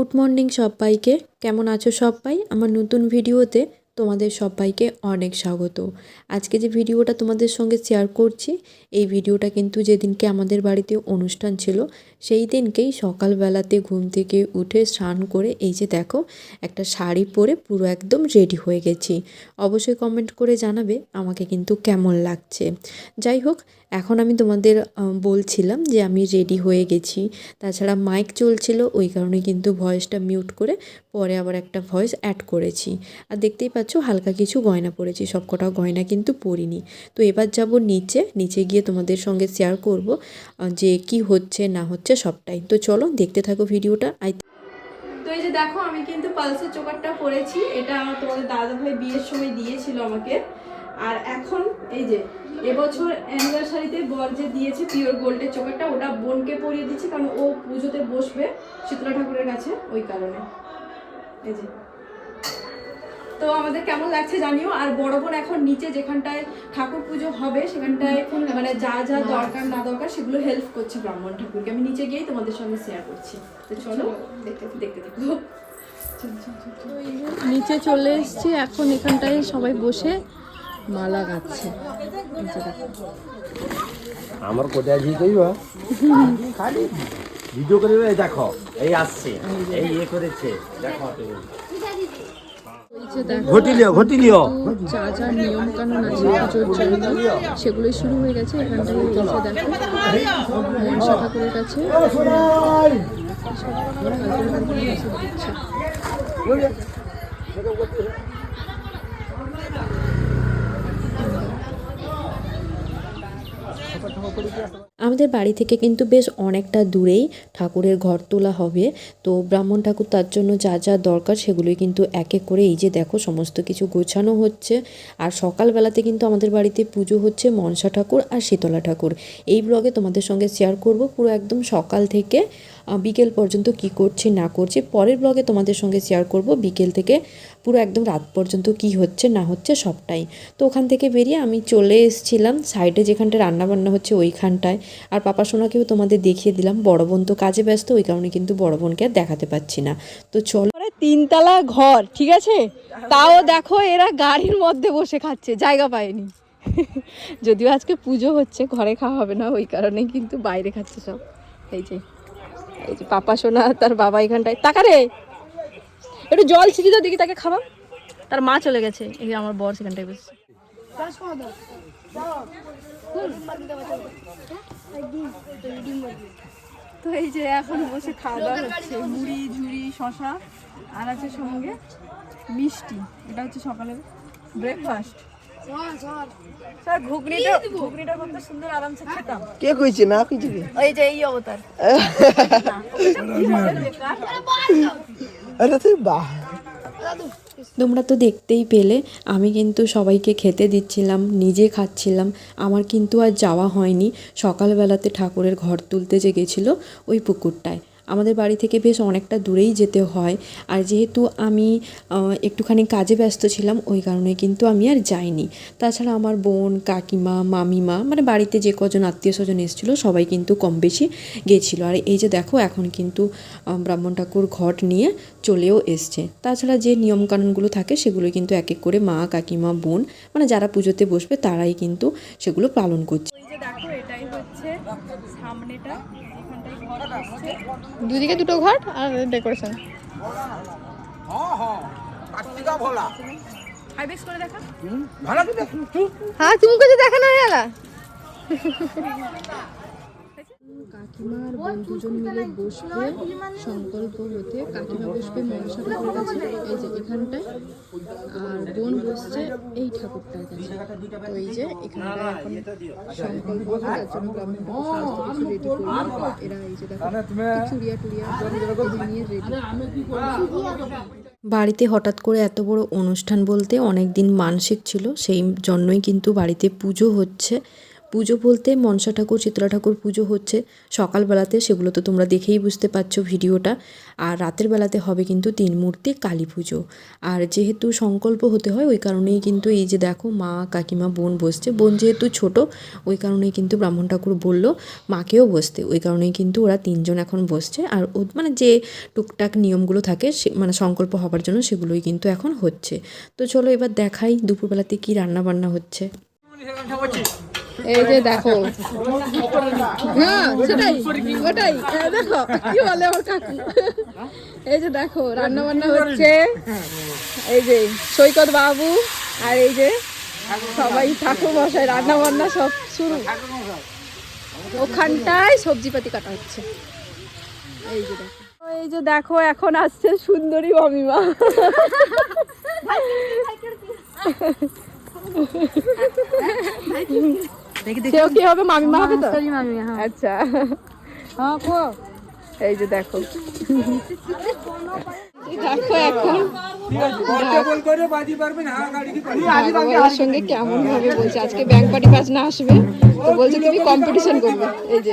Good morning সবাইকে। কেমন আছো সবাই? আমার নতুন ভিডিওতে তোমাদের সবাইকে অনেক স্বাগত। আজকে যে ভিডিওটা তোমাদের সঙ্গে শেয়ার করছি, এই ভিডিওটা কিন্তু যেদিনকে আমাদের বাড়িতে অনুষ্ঠান ছিল সেই দিনকেই সকালবেলাতে ঘুম থেকে উঠে স্নান করে এই যে দেখো, একটা শাড়ি পরে পুরো একদম রেডি হয়ে গেছি। অবশ্যই কমেন্ট করে জানাবে আমাকে কিন্তু কেমন লাগছে। যাই হোক, এখন আমি তোমাদের বলছিলাম যে আমি রেডি হয়ে গেছি। তাছাড়া মাইক চলছিল, ওই কারণে কিন্তু ভয়েসটা মিউট করে পরে আবার একটা ভয়েস অ্যাড করেছি। আর দেখতেই পাচ্ছ, হালকা কিছু গয়না পরেছি সব কটা গয়না কিন্তু পরিনি। তো এবার যাব নিচে নিচে গিয়ে তোমাদের সঙ্গে শেয়ার করব যে কি হচ্ছে, না হচ্ছে। সবটাই। তো চলো দেখতে থাকো ভিডিওটা। আই তো এই যে দেখো, আমি কিন্তু পালসের চোকারটা পরেছি। এটা আমার তোমাদের দাদা ভাই বিয়ের সময় দিয়েছিল আমাকে। আর এখন এই যে, এবছর অ্যানিভার্সারিতে বর যে দিয়েছে পিওর গোল্ডের চোকারটা, ওটা বোনকে পরিয়ে দিচ্ছি, কারণ ও পুজোতে বসবে শীতলা ঠাকুরের কাছে ওই কারণে। এই যে তো আমাদের কেমন লাগছে জানিও? আর বড় বোন এখন নিচে যেখানটায় ঠাকুর পুজো হবে সেখানটায় মানে যা যা দরকার না দরকার সেগুলো হেল্প করছে ব্রাহ্মণ ঠাকুরকে। আমি নিচে গিয়েই তোমাদের সঙ্গে শেয়ার করছি। তো চলো দেখতে দেখতে দেখো নিচে চলে এসেছি এখন এখানটায় সবাই বসে মালা গাচ্ছে। আমার কোথায় ঝি কইব খালি ভিডিও করে দেখো এই আসছে এই ইয়ে করেছে দেখো তুমি এই যে যা নিয়ম কানুন আছে পুজোর জন্য সেগুলোই শুরু হয়ে গেছে। এখানটা দেখো মনসা ঠাকুরের কাছে। ঠাকুরের কাছে। আমাদের বাড়ি থেকে কিন্তু বেশ অনেকটা দূরেই ঠাকুরের ঘর তোলা হবে। তো ব্রাহ্মণ ঠাকুর তার জন্য যা যা দরকার সেগুলোই কিন্তু এক এক করে এই যে দেখো সমস্ত কিছু গোছানো হচ্ছে। আর সকালবেলাতে কিন্তু আমাদের বাড়িতে পুজো হচ্ছে মনসা ঠাকুর আর শীতলা ঠাকুর। এই ব্লগে তোমাদের সঙ্গে শেয়ার করব পুরো একদম সকাল থেকে বিকেল পর্যন্ত কি করছি, না করছি, পরের ব্লগে তোমাদের সঙ্গে শেয়ার করব। বিকেল থেকে পুরো একদম রাত পর্যন্ত কি হচ্ছে, না হচ্ছে, সবটাই। তো ওখান থেকে বেরিয়ে আমি চলে এসেছিলাম। সাইডে যেখানটা রান্না বান্না হচ্ছে ওইখানটায়। আর পাপা সোনাকেও তোমাদের দেখিয়ে দিলাম। বড় বোন তো কাজে ব্যস্ত, ওই কারণে কিন্তু বড় বোনকে আর দেখাতে পাচ্ছি না। তো চলো। তিনতলা ঘর, ঠিক আছে? তাও দেখো এরা গাড়ির মধ্যে বসে খাচ্ছে, জায়গা পায়নি। যদিও আজকে পুজো হচ্ছে, ঘরে খাওয়া হবে না, ওই কারণেই কিন্তু বাইরে খাচ্ছে সব। এই যে। এই যে পাপা সোনা, তার বাবা এখানটায়। টাকা রে! একটু জল ছিটি তো দেখি তাকে খাওয়া। তার মা চলে গেছে। এই যে আমার বর সেখানটায় বসছে। তো এই যে এখন বসে খাওয়া হচ্ছে। মুড়ি ঝুড়ি শশা আর আছে সঙ্গে মিষ্টি। এটা হচ্ছে সকালের ব্রেকফাস্ট স্যার ঘুগনিটা ঘুগনিটা কত সুন্দর আরামসে খেতাম। কে কইছে? না কইছে কে? ওই যে এই অবতার। আরে তুই বাহ তোমরা তো দেখতেই পেলে আমি কিন্তু সবাইকে খেতে দিচ্ছিলাম নিজে খাচ্ছিলাম। আমার কিন্তু আর যাওয়া হয়নি। সকালবেলাতে ঠাকুরের ঘর তুলতে যে গেছিল ওই পুকুরটায়। আমাদের বাড়ি থেকে বেশ অনেকটা দূরেই যেতে হয়। আর যেহেতু আমি একটুখানি কাজে ব্যস্ত ছিলাম, ওই কারণে কিন্তু আমি আর যাইনি। তাছাড়া আমার বোন, কাকিমা, মামিমা মানে বাড়িতে যে কজন আত্মীয় স্বজন এসেছিল, সবাই কিন্তু কম বেশি গেছিল। আর এই যে দেখো, এখন কিন্তু ব্রাহ্মণ ঠাকুর ঘট নিয়ে চলেও এসছে। তাছাড়া যে নিয়মকানুনগুলো থাকে, সেগুলো কিন্তু এক এক করে মা, কাকিমা, বোন মানে যারা পুজোতে বসবে, তারাই কিন্তু সেগুলো পালন করছে। দেখো, এটাই হচ্ছে সামনেটা। দুদিকে দুটো ঘর আর ডেকোরেশন হাইবেক্স করে দেখা? হ্যাঁ তুমি কিছু দেখা না গেলা কাকিমা আর বোন দুজন মিলে বসবে সংকল্প হতে কাকিমা বসবে মনসা ঠাকুরের কাছে এই যে এখানটায় আর বোন বসছে এই ঠাকুরটার কাছে। তো এই যে এখানটায় এখন সংকল্প হবে তার জন্য ব্রাহ্মণ সমস্ত কিছু রেডি করবে এরা এই যে দেখো চুড়িয়া টুড়িয়া নিয়ে রেডি বাড়িতে হঠাৎ করে এত বড় অনুষ্ঠান বলতে অনেক দিন মানসিক ছিল সেই জন্যই কিন্তু বাড়িতে পুজো হচ্ছে। পুজো বলতে মনসা ঠাকুর শীতলা ঠাকুর পুজো হচ্ছে। সকালবেলাতে সেগুলো তো তোমরা দেখেই বুঝতে পারছ ভিডিওটা। আর রাতের বেলাতে হবে কিন্তু তিন মূর্তি কালী পুজো। আর যেহেতু সংকল্প হতে হয়, ওই কারণেই কিন্তু এই যে দেখো মা, কাকিমা, বোন বসছে। বোন যেহেতু ছোট, ওই কারণেই কিন্তু ব্রাহ্মণ ঠাকুর বলল মাকেও বসতে। ওই কারণেই কিন্তু ওরা তিনজন এখন বসছে। আর ও মানে যে টুকটাক নিয়মগুলো থাকে, সে মানে সংকল্প হবার জন্য সেগুলোই কিন্তু এখন হচ্ছে। তো চলো এবার দেখাই দুপুরবেলাতে কি রান্না বান্না হচ্ছে এই যে দেখো হ্যাঁ সেটাই ওটাই হ্যাঁ, দেখো কি বলে আমার কাকু এই যে দেখো রান্না বান্না হচ্ছে এই যে সৈকত বাবু আর এই যে সবাই ঠাকুর মশাই রান্না বান্না সব শুরু ওখানটায় সবজিপাতি কাটা হচ্ছে এই যে দেখো এই যে দেখো এখন আসছে সুন্দরী মামিমা সেও কি হবে? মামিমা হবে তো? আচ্ছা। এই যে দেখো। দেখো এখন। বাবার সঙ্গে কেমন ভাবে বলছে? আজকে ব্যাংক পার্টি বাজনা আসবে তো বলছে তুমি কম্পিটিশন করবে। এই যে।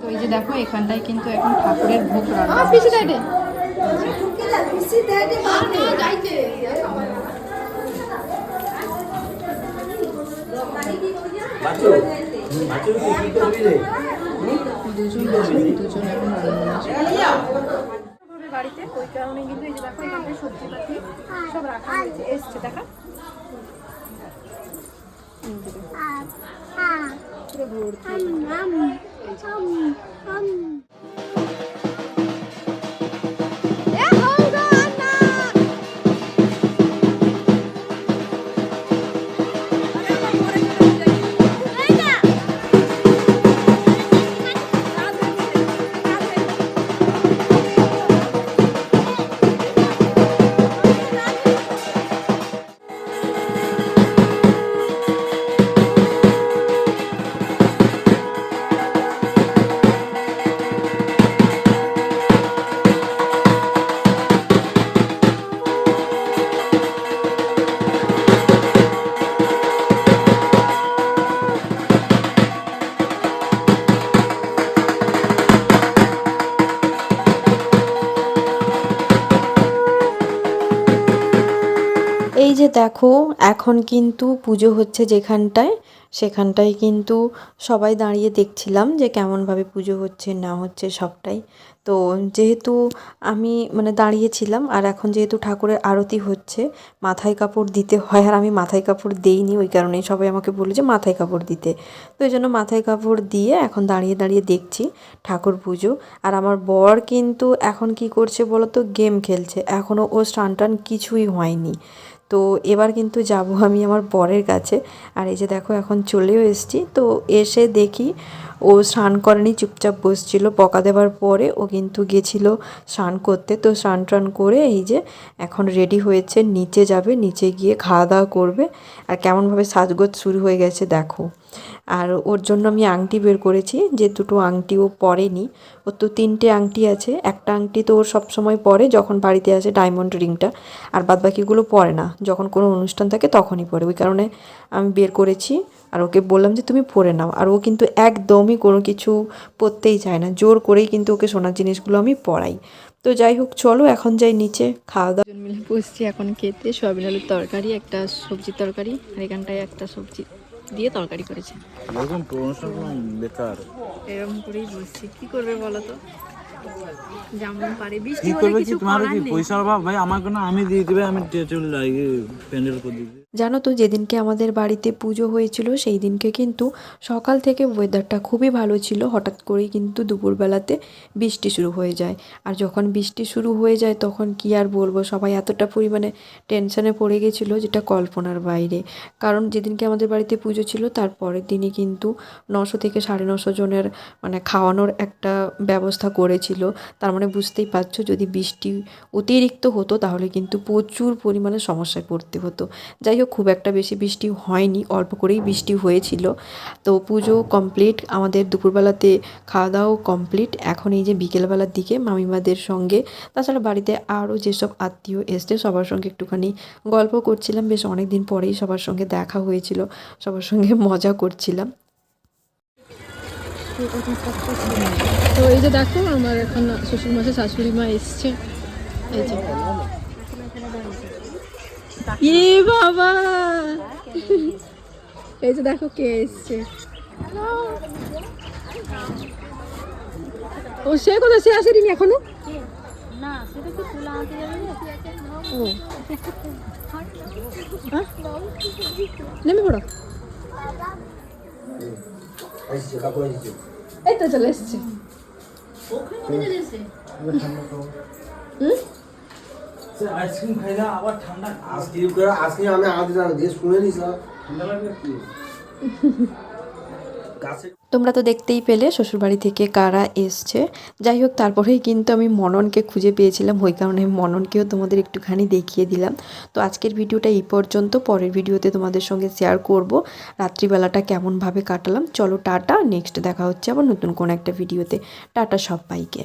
তো এই যে দেখো এখানটায় কিন্তু এখন ঠাকুরের ভোগ রান্না পিছিয়ে দেয় রে। দুজন আছে, দুজন এখন বাড়িতে ওই কারণে কিন্তু এই যে দেখো এখানে সবজিপাতি সব রাখা হয়েছে। এসছে দেখা। এই যে দেখো, এখন কিন্তু পুজো হচ্ছে যেখানটায়, সেখানটায় কিন্তু সবাই দাঁড়িয়ে দেখছিলাম যে কেমনভাবে পুজো হচ্ছে, না হচ্ছে সবটাই। তো যেহেতু আমি মানে দাঁড়িয়েছিলাম আর এখন যেহেতু ঠাকুরের আরতি হচ্ছে, মাথায় কাপড় দিতে হয়, আর আমি মাথায় কাপড় দেইনি, ওই কারণেই সবাই আমাকে বলল যে মাথায় কাপড় দিতে। তো এই জন্য মাথায় কাপড় দিয়ে এখন দাঁড়িয়ে দাঁড়িয়ে দেখছি ঠাকুর পুজো। আর আমার বর কিন্তু এখন কি করছে বলো তো গেম খেলছে। এখনও ও স্নান টান কিছুই হয়নি। তো এবার কিন্তু যাব আমি আমার বরের কাছে। আর এই যে দেখো, এখন চলেও এসেছি। তো এসে দেখি ও স্নান করেনি, চুপচাপ বসছিল। বকা দেওয়ার পরে ও কিন্তু গেছিল স্নান করতে। তো স্নান টান করে এই যে এখন রেডি হয়েছে, নিচে যাবে, নিচে গিয়ে খাওয়া দাওয়া করবে। আর কেমনভাবে সাজগোজ শুরু হয়ে গেছে দেখো। আর ওর জন্য আমি আংটি বের করেছি, যে দুটো আংটি ও পরেনি। ওর তো তিনটে আংটি আছে। একটা আংটি তো ওর সবসময় পরে যখন বাড়িতে আসে ডায়মন্ড রিংটা আর বাদবাকিগুলো পরে না। যখন কোনো অনুষ্ঠান থাকে তখনই পরে। ওই কারণে আমি বের করেছি। আর ওকে বললাম যে তুমি পরে নাও। আর ও কিন্তু একদমই কোনো কিছু পরতেই চায় না। জোর করেই কিন্তু ওকে সোনার জিনিসগুলো আমি পরাই। তো যাই হোক চলো এখন যাই নিচে খাওয়া দাওয়া। মিলে বসছি এখন খেতে। সয়াবিন আলুর তরকারি একটা সবজির তরকারি আর এখানটায় একটা সবজি দিয়ে তরকারি করেছে। এরকম প্রমোশন বেকার। এরকম করেই বসছি। কি করবে বলো তো? যেমন পারে। বৃষ্টি হলে কিছু করার নেই। পয়সার অভাব? ভাই আমাকে না আমি দিয়ে দিবে আমি চলে যাই প্যান্ডেল করে দিবে। জানো তো, যেদিনকে আমাদের বাড়িতে পুজো হয়েছিল সেই দিনকে কিন্তু সকাল থেকে ওয়েদারটা খুবই ভালো ছিল। হঠাৎ করেই কিন্তু দুপুরবেলাতে বৃষ্টি শুরু হয়ে যায়। আর যখন বৃষ্টি শুরু হয়ে যায়, তখন কি আর বলব, সবাই এতটা পরিমাণে টেনশনে পড়ে গেছিল যেটা কল্পনার বাইরে। কারণ যেদিনকে আমাদের বাড়িতে পুজো ছিল, তার পরের দিনই কিন্তু নশো থেকে সাড়ে নশো জনের মানে খাওয়ানোর একটা ব্যবস্থা করেছিল। তার মানে বুঝতেই পারছ, যদি বৃষ্টি অতিরিক্ত হতো, তাহলে কিন্তু প্রচুর পরিমাণে সমস্যায় পড়তে হতো। যাই হোক খুব একটা বেশি বৃষ্টি হয়নি, অল্প করেই বৃষ্টি হয়েছিল। তো পুজো কমপ্লিট আমাদের দুপুরবেলাতে খাওয়া দাওয়াও কমপ্লিট এখন এই যে বিকেলবেলার দিকে মামিমাদের সঙ্গে, তাছাড়া বাড়িতে আরও যেসব আত্মীয় এসছে, সবার সঙ্গে একটুখানি গল্প করছিলাম। বেশ অনেক দিন পরেই সবার সঙ্গে দেখা হয়েছিল, সবার সঙ্গে মজা করছিলাম। তো এই যে দেখো, আমার এখন শ্বশুর মাসে শাশুড়ি মা এসছে। এই যে। এ বাবা। এই যে দেখো কে এসছে। ও সে কোথায়? সে আসেনি এখনও? নেমে পড়ো। এই তো চলে এসছে। আইসক্রিম খাইলা আবার ঠান্ডা আইসক্রিম করে আইসক্রিম আমি আগে জানো দিয়ে শুনে নিস ঠান্ডা লাগবে কি তোমরা তো দেখতেই পেলে শ্বশুরবাড়ি থেকে কারা এসছে। যাই হোক তারপরেই কিন্তু আমি মননকে খুঁজে পেয়েছিলাম। ওই কারণে আমি মননকেও তোমাদের একটুখানি দেখিয়ে দিলাম। তো আজকের ভিডিওটা এই পর্যন্ত। পরের ভিডিওতে তোমাদের সঙ্গে শেয়ার করব। রাত্রিবেলাটা কেমনভাবে কাটালাম। চলো টাটা নেক্সট দেখা হচ্ছে আবার নতুন কোনো একটা ভিডিওতে। টাটা সবাইকে।